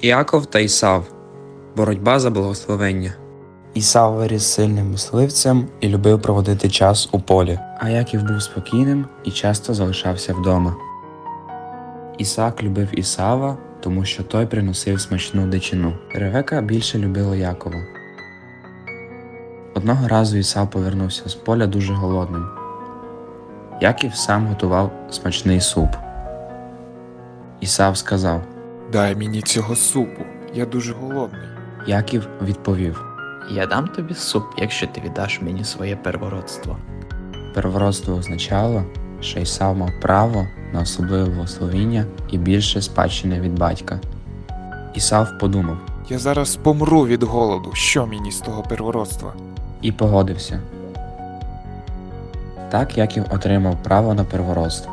Іаков та Ісав. Боротьба за благословення. Ісав виріс сильним мисливцем і любив проводити час у полі, а Яків був спокійним і часто залишався вдома. Ісак любив Ісава, тому що той приносив смачну дичину. Ревека більше любила Якова. Одного разу Ісав повернувся з поля дуже голодним. Яків сам готував смачний суп. Ісав сказав: Дай мені цього супу, я дуже голодний. Яків відповів: Я дам тобі суп, якщо ти віддаш мені своє первородство. Первородство означало, що Ісав мав право на особливе благословіння і більше спадщини від батька. Ісав подумав Я зараз помру від голоду. Що мені з того первородства? і погодився. Так Яків отримав право на первородство.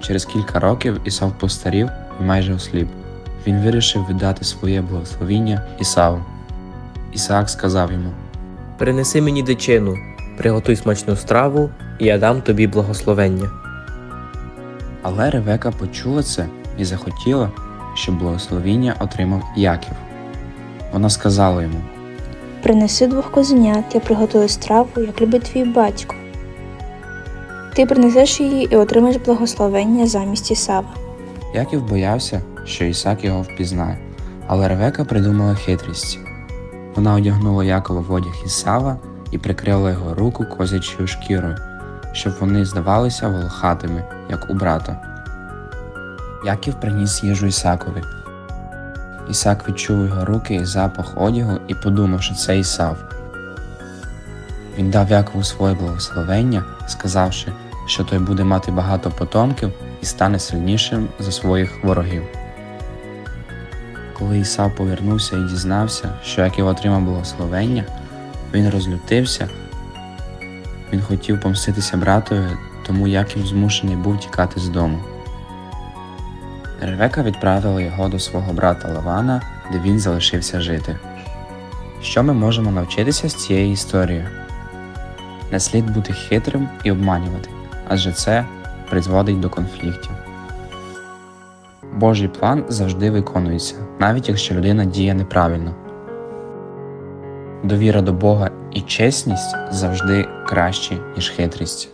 Через кілька років Ісав постарів і майже осліп. Він вирішив віддати своє благословіння Ісаву. Ісаак сказав йому: Принеси мені дичину, приготуй смачну страву, і я дам тобі благословення. Але Ревека почула це і захотіла, щоб благословіння отримав Яків. Вона сказала йому: Принеси двох козенят, я приготую страву, як любить твій батько. Ти принесеш її і отримаєш благословення замість Ісава. Яків боявся, що Ісак його впізнає, але Ревека придумала хитрість. Вона одягнула Якова в одяг Ісава і прикрила його руку козячою шкірою, щоб вони здавалися волохатими, як у брата. Яків приніс їжу Ісакові. Ісак відчув його руки і запах одягу і подумав, що це Ісав. Він дав Якову своє благословення, сказавши, що той буде мати багато потомків і стане сильнішим за своїх ворогів. Коли Ісав повернувся і дізнався, що Яків отримав благословення, він розлютився. Він хотів помститися братові, тому Яків змушений був тікати з дому. Ревека відправила його до свого брата Лавана, де він залишився жити. Що ми можемо навчитися з цієї історії? Не слід бути хитрим і обманювати, адже це призводить до конфліктів. Божий план завжди виконується, навіть якщо людина діє неправильно. Довіра до Бога і чесність завжди кращі, ніж хитрість.